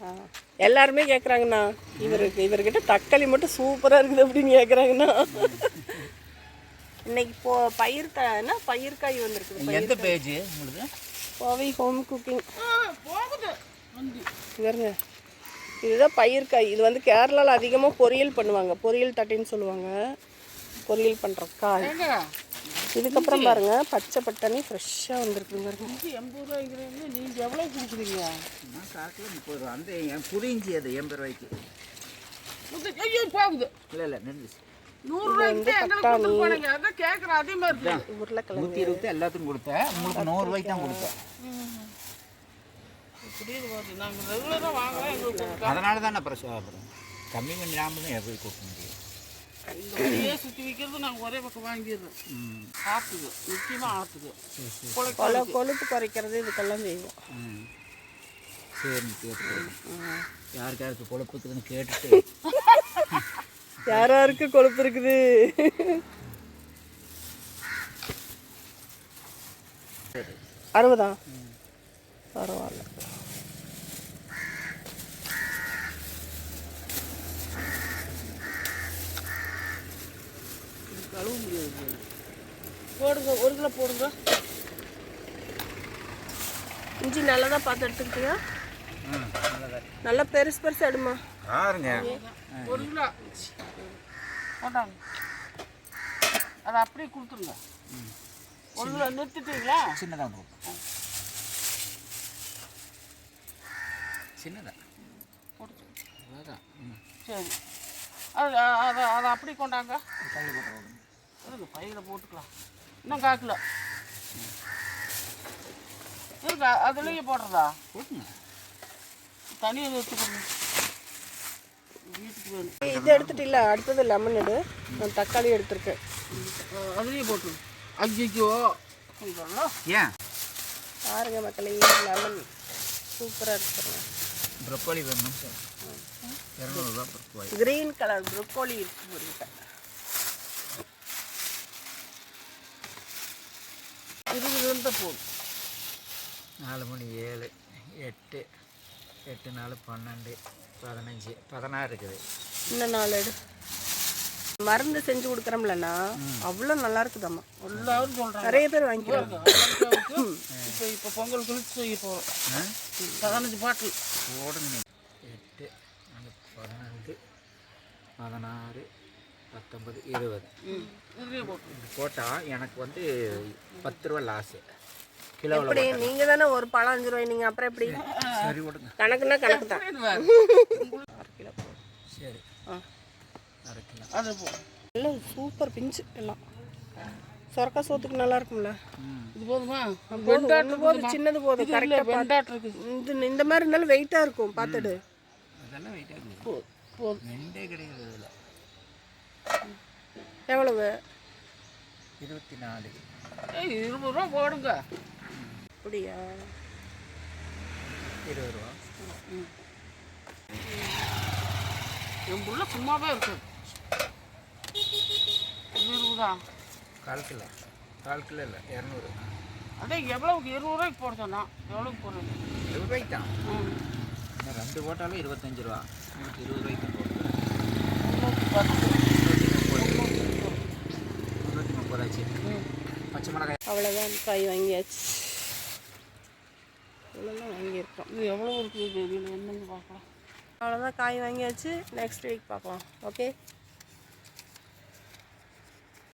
ஆ, எல்லாருமே கேட்குறாங்கண்ணா இவருக்கு இவர்கிட்ட தக்காளி மட்டும் சூப்பராக இருக்குது அப்படின்னு கேட்குறாங்கண்ணா இன்னைக்கு போ பயிர் க- என்ன? பயிர்காய் வந்திருக்குது எந்த பேஜ் உங்களுக்கு கோவை ஹோம் குக்கிங். பாருங்க இதுதான் பயிர்காய் இது வந்து கேரளாவில் அதிகமாக பொரியல் பண்ணுவாங்க. பொரியல் தட்டைன்னு சொல்லுவாங்க. பொரியல் பண்ணுற காய். இதுக்கப்புறம் பாருங்க பச்சை பட்டாணி ஃப்ரெஷ்ஷாக வந்திருக்குங்க பாருங்க. எண்பது ரூபாய்க்கு நீங்கள் எவ்வளோ கொடுக்குறீங்க? நான் காட்டில் முப்பது ரூபா. அந்த என் புரிஞ்சு அது எண்பது ரூபாய்க்கு. ஐயோ போகுது. இல்லை இல்லை நின்று நூறுரூவாய்க்கு எங்களுக்கு கொடுத்துட்டு போனீங்க. அதான் கேட்குறேன் அதே மாதிரி இருக்கு உருளைக்கிழங்கு. நூற்றி இருபது எல்லாத்துக்கும் கொடுத்தேன். உங்களுக்கு நூறு ரூபாய்க்கு தான் கொடுத்தேன். அதனால தான் நான் பிரச்சனை அப்புறம் கம்மி பண்ணி நாம தான் எப்படி கொடுக்க முடியும்? வழியே சுற்றி விற்கிறது நாங்கள் ஒரே பக்கம் வாங்கிடுறோம் ஆற்றுது நிச்சயமாக ஆற்றுது கொலை கொழுப்பு குறைக்கிறது இதுக்கெல்லாம் செய்வோம். சரி கேட்டு யாருக்கு யாருக்கு கேட்டுட்டு. யார் யாருக்கு கொழுப்பு இருக்குது? அறுபதா? பரவாயில்ல. கழுவ முடியாது போடுங்க ஒரு கிலோ போடுங்க. இஞ்சி நல்லதா பார்த்து எடுத்துக்கிட்டியா நல்லா பெருசு பெருசு எடுமா. பாருங்க ஒரு கிலோ. போட்டாங்க. அதை அப்படியே கொடுத்துருங்க. ஒரு கிலோ நிறுத்திட்டீங்களா? சின்னதாக கொடுப்போம். சின்னதா. அதான். ம் சரி. அது அதை அதை அப்படி கொண்டாங்க. இருங்க பையில் போட்டுக்கலாம். இன்னும் கால் கிலோ இருக்கு? அதுலேயே போடுறதா? வீட்டுக்கு வேணும். இது எடுத்துட்டு இல்லை அடுத்தது லெமன் எடு. நான் தக்காளி எடுத்திருக்கேன். அதுலேயே போட்டு இதெல்லாம் ஏன்? பாருங்க மக்களே லெமன் சூப்பராக இருக்கு பாருங்க ப்ரொக்கோலி வேணும்? சார் இரநூறுவா ப்ரொக்கோலி கிரீன் கலர் ப்ரொக்கோலி இருக்கு இருபது இருந்தால் போதும் நாலு மணி ஏழு எட்டு எட்டு நாலு பன்னெண்டு பதினஞ்சு பதினாறு இருக்குது. இன்னும் நாலு எடு? மருந்து செஞ்சு கொடுக்குறோம்லண்ணா அவ்வளோ நல்லா இருக்குதாம்மா. எல்லாரும் சொல்கிறாங்க நிறைய பேர் வாங்கிக்கிறாங்க இப்போ இப்போ பொங்கல் குளிச்சு செய்ய போகிறோம் பதினஞ்சு பாட்டில். போடுங்க. எட்டு நாலு பதினஞ்சு பதினாறு பத்தொம்பது இருபது. போட்டால் எனக்கு வந்து பத்து ரூபா லாஸு எப்படி? நீங்கள் தானே. ஒரு பழம் அஞ்சு ரூபாய் நீங்கள் அப்புறம் எப்படி? சரி விடுங்க. கணக்குன்னா கணக்கு தான். கிலோ. சரி. ஆ. அரை கிலோ. அது போ. எல்லாம் சூப்பர் பிஞ்சு எல்லாம். சொரக்கா சோத்துக்கு நல்லா இருக்கும்ல? இது போதுமா? ஒன்று போதும். சின்னது போதும். கரெக்டாக வெண்டாட்டு இருக்குது. இந்த இந்த மாதிரி இருந்தாலும் வெயிட்டாக இருக்கும் பார்த்துடு அதெல்லாம் வெயிட்டாக இருக்குது. போதும் போதும் ரெண்டே கிடையாது இதில். எவ்வளவு? இருபத்தி நாலு. ஏய் இருபது ரூபா போடுங்க. அப்படியா? இருபது ரூபா. என் புள்ள சும்மாவே இருக்குது இது இருபதா கால் கிலோ. கால் கிலோ இல்லை இரநூறு. அதே எவ்வளவுக்கு? இருபது ரூபாய்க்கு போட சொன்னா. எவ்வளோக்கு போடுறது? இருபது ரூபாய்க்கு? தான் ரெண்டு போட்டாலும் இருபத்தஞ்சு ரூபா. உங்களுக்கு இருபது ரூபாய்க்கு தான் போட்டு பத்து. பச்சை மிளகாய். அவ்வளோதான் காய் வாங்கியாச்சு. இவ்வளோதான் வாங்கியிருக்கோம். இது எவ்வளோ இருக்குது என்னன்னு பார்க்கலாம் அவ்வளோதான் காய் வாங்கியாச்சு. நெக்ஸ்ட் வீக் பார்க்கலாம். ஓகே